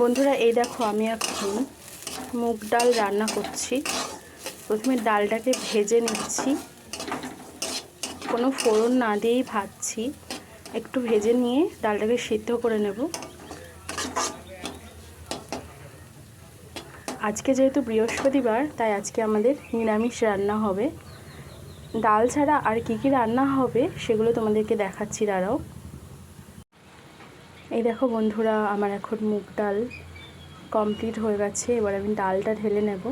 বন্ধুরা, এই দেখো আমি এখন মুগ ডাল রান্না করছি। প্রথমে ডালটাকে ভেজে নিচ্ছি। কোনো ফোড়ন না দিয়েই ভাজছি। একটু ভেজে নিয়ে ডালটাকে সিদ্ধ করে নেব। আজকে যেহেতু বৃহস্পতিবার, তাই আজকে আমাদের নিরামিষ রান্না হবে। ডাল ছাড়া আর কি কি রান্না হবে, সেগুলো তোমাদেরকে দেখাচ্ছি, দাঁড়াও। এই দেখো বন্ধুরা, আমার এখন মুগ ডাল কমপ্লিট হয়ে গেছে। এবার আমি ডালটা ঢেলে নেব।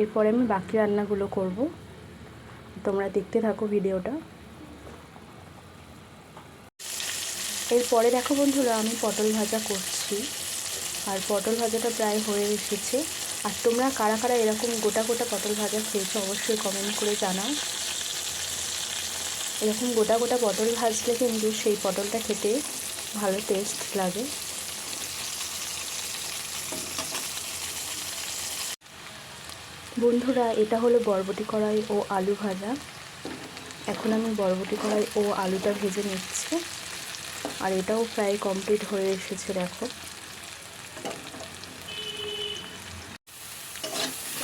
এরপরে আমি বাকি রান্নাগুলো করব। তোমরা দেখতে থাকো ভিডিওটা। এরপরে দেখো বন্ধুরা, আমি পটল ভাজা করছি। আর পটল ভাজাটা প্রায় হয়ে এসেছে। আর তোমরা কারা কারা এরকম গোটা গোটা পটল ভাজা খেয়েছো অবশ্যই কমেন্ট করে জানাও। এরকম গোটা গোটা পটল ভাজলে কিন্তু সেই পটলটা খেতে ভালো টেস্ট লাগে। বন্ধুরা, এটা হলো বরবটি কড়াই ও আলু ভাজা। এখন আমি বরবটি কড়াই ও আলুটা ভেজে নিচ্ছি। আর এটাও প্রায় কমপ্লিট হয়ে এসেছে, দেখো।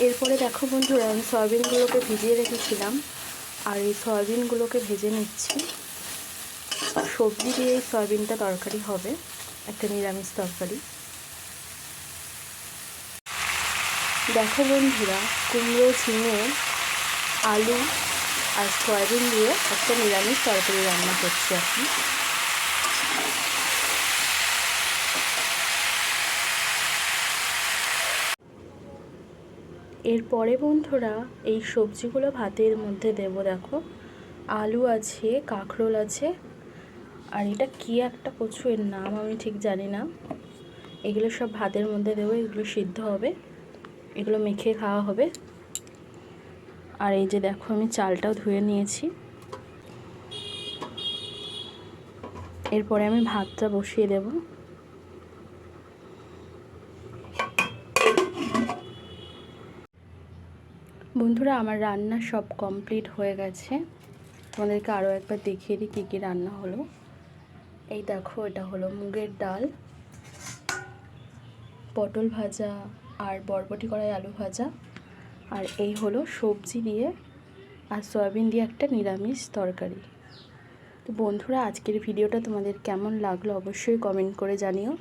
এরপরে দেখো বন্ধুরা, আমি সয়াবিনগুলোকে ভিজিয়ে রেখেছিলাম। আর এই সয়াবিনগুলোকে ভেজে নিচ্ছি। সবজি দিয়ে এই সয়াবিনটা তরকারি হবে, একটা নিরামিষ তরকারি। দেখো বন্ধুরা, কুমড়ো, ঝিঙে, আলু আর সয়াবিন দিয়ে একটা নিরামিষ তরকারি রান্না করছি এখন। এরপরে বন্ধুরা, এই সবজিগুলো ভাতের মধ্যে দেব, দেখো। আলু আছে, কাঁকরোল আছে আর এটা কি একটা কচু? এর নাম আমি ঠিক জানি না। এগুলো সব ভাতের মধ্যে দেবো, এগুলো সিদ্ধ হবে। এগুলো মেখে খাওয়া হবে। আর এই যে দেখো, আমি চালটাও ধুয়ে নিয়েছি। এরপরে আমি ভাতটা বসিয়ে দেব। বন্ধুরা, আমার রান্না সব কমপ্লিট হয়ে গেছে। তোমাদেরকে আরও একবার দেখিয়ে দিই কী কী রান্না হলো। এই দেখো, এটা হলো মুগের ডাল, পটল ভাজা আর বরবটি কড়াই আলু ভাজা। আর এই হলো সবজি দিয়ে আর সয়াবিন দিয়ে একটা নিরামিষ তরকারি। তো বন্ধুরা, আজকের ভিডিওটা তোমাদের কেমন লাগল অবশ্যই কমেন্ট করে জানিও।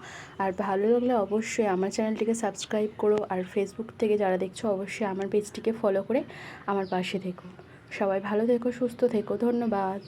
আর ভালো লাগলে অবশ্যই আমার চ্যানেলটিকে সাবস্ক্রাইব করো আর ফেসবুক থেকে যারা দেখছ, অবশ্যই আমার পেজটিকে ফলো করে আমার পাশে থেকো। সবাই ভালো থেকো, সুস্থ থেকো, ধন্যবাদ।